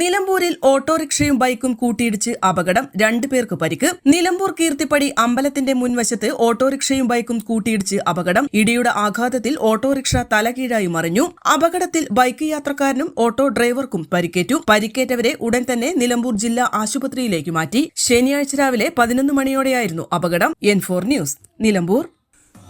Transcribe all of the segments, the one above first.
നിലമ്പൂരിൽ ഓട്ടോറിക്ഷയും ബൈക്കും കൂട്ടിയിടിച്ച് അപകടം രണ്ടുപേർക്ക് പരിക്ക്. നിലമ്പൂർ കീർത്തിപ്പടി അമ്പലത്തിന്റെ മുൻവശത്ത് ഓട്ടോറിക്ഷയും ബൈക്കും കൂട്ടിയിടിച്ച് അപകടം. ഇടിയുടെ ആഘാതത്തിൽ ഓട്ടോറിക്ഷ തലകീഴായി മറിഞ്ഞു. അപകടത്തിൽ ബൈക്ക് യാത്രക്കാരനും ഓട്ടോ ഡ്രൈവർക്കും പരിക്കേറ്റു. പരിക്കേറ്റവരെ ഉടൻ തന്നെ നിലമ്പൂർ ജില്ലാ ആശുപത്രിയിലേക്ക് മാറ്റി. ശനിയാഴ്ച രാവിലെ പതിനൊന്ന് മണിയോടെയായിരുന്നു അപകടം. N four news Nilambur.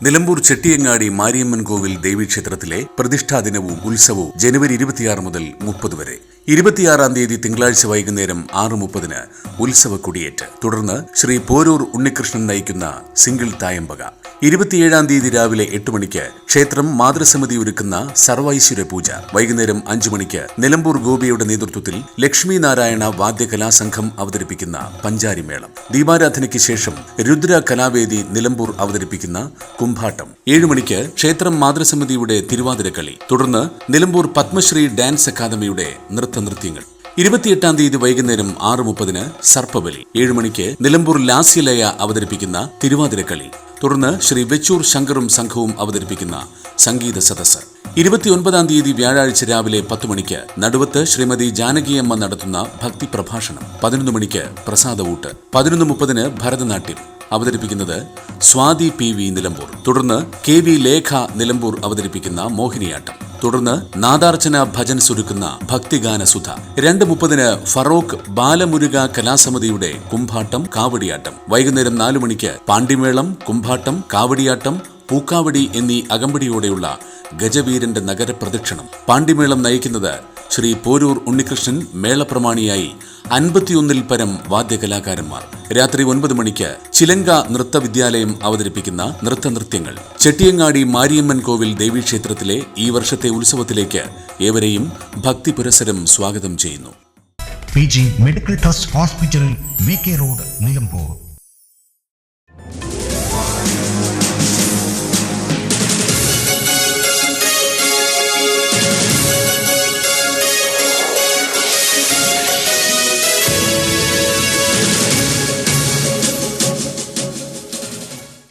Nilambur Chettiyangadi Mariamman കോവിൽ ദേവീക്ഷേത്രത്തിലെ പ്രതിഷ്ഠാ ദിനവും ഉത്സവവും ജനുവരി ഇരുപത്തിയാറ് മുതൽ മുപ്പത് വരെ. ഇരുപത്തിയാറാം തീയതി തിങ്കളാഴ്ച വൈകുന്നേരം ആറ് മുപ്പതിന് ഉത്സവ കൊടിയേറ്റ്. തുടർന്ന് ശ്രീ പോരൂർ ഉണ്ണികൃഷ്ണൻ നയിക്കുന്ന സിംഗിൾ തായമ്പക. ഇരുപത്തിയേഴാം തീയതി രാവിലെ എട്ട് മണിക്ക് ക്ഷേത്രം മാതൃസമിതി ഒരുക്കുന്ന സർവൈശ്വര പൂജ. വൈകുന്നേരം അഞ്ചു മണിക്ക് നിലമ്പൂർ ഗോപിയുടെ നേതൃത്വത്തിൽ ലക്ഷ്മി നാരായണ വാദ്യകലാസംഘം അവതരിപ്പിക്കുന്ന പഞ്ചാരിമേളം ദീപാരാധനയ്ക്ക് ശേഷം രുദ്ര കലാവേദി നിലമ്പൂർ അവതരിപ്പിക്കുന്ന കുംഭാട്ടം. ഏഴു മണിക്ക് ക്ഷേത്രം മാതൃസമിതിയുടെ തിരുവാതിരക്കളി. തുടർന്ന് നിലമ്പൂർ പത്മശ്രീ ഡാൻസ് അക്കാദമിയുടെ നൃത്തനൃത്യങ്ങൾ. ഇരുപത്തിയെട്ടാം തീയതി വൈകുന്നേരം ആറ് മുപ്പതിന് സർപ്പബലി. ഏഴു മണിക്ക് നിലമ്പൂർ ലാസ്യലയ അവതരിപ്പിക്കുന്ന തിരുവാതിരക്കളി. തുടർന്ന് ശ്രീ വെച്ചൂർ ശങ്കറും സംഘവും അവതരിപ്പിക്കുന്ന സംഗീത സദസ്സ്. ഇരുപത്തിയൊൻപതാം തീയതി വ്യാഴാഴ്ച രാവിലെ പത്ത് മണിക്ക് നടുവത്ത് ശ്രീമതി ജാനകിയമ്മ നടത്തുന്ന ഭക്തി പ്രഭാഷണം. പതിനൊന്ന് മണിക്ക് പ്രസാദവൂട്ട് പതിനൊന്ന് മുപ്പതിന് ഭരതനാട്യം അവതരിപ്പിക്കുന്നത് സ്വാതി പി വി നിലമ്പൂർ. തുടർന്ന് കെ വി ലേഖ നിലമ്പൂർ അവതരിപ്പിക്കുന്ന മോഹിനിയാട്ടം. തുടർന്ന് നാദാർച്ചന ഭജൻ സുരുക്കുന്ന ഭക്തിഗാന സുധ. രണ്ട് മുപ്പതിന് ഫറോക്ക് ബാലമുരുക കലാസമിതിയുടെ കുംഭാട്ടം കാവടിയാട്ടം. വൈകുന്നേരം നാലു മണിക്ക് പാണ്ടിമേളം കുംഭാട്ടം കാവടിയാട്ടം പൂക്കാവടി എന്നീ അകമ്പടിയോടെയുള്ള ഗജവീരന്റെ നഗരപ്രദക്ഷിണം. പാണ്ടിമേളം നയിക്കുന്നത് ശ്രീ പോരൂർ ഉണ്ണികൃഷ്ണൻ മേളപ്രമാണിയായി അൻപത്തിയൊന്നിൽ പരം വാദ്യകലാകാരന്മാർ. രാത്രി ഒൻപത് മണിക്ക് ചിലങ്ക നൃത്ത വിദ്യാലയം അവതരിപ്പിക്കുന്ന നൃത്തനൃത്യങ്ങൾ. ചെട്ടിയങ്ങാടി മാരിയമ്മൻ കോവിൽ ദേവീക്ഷേത്രത്തിലെ ഈ വർഷത്തെ ഉത്സവത്തിലേക്ക് ഏവരെയും ഭക്തി പുരസരം സ്വാഗതം ചെയ്യുന്നു. Medical trust hospital road Nilambur.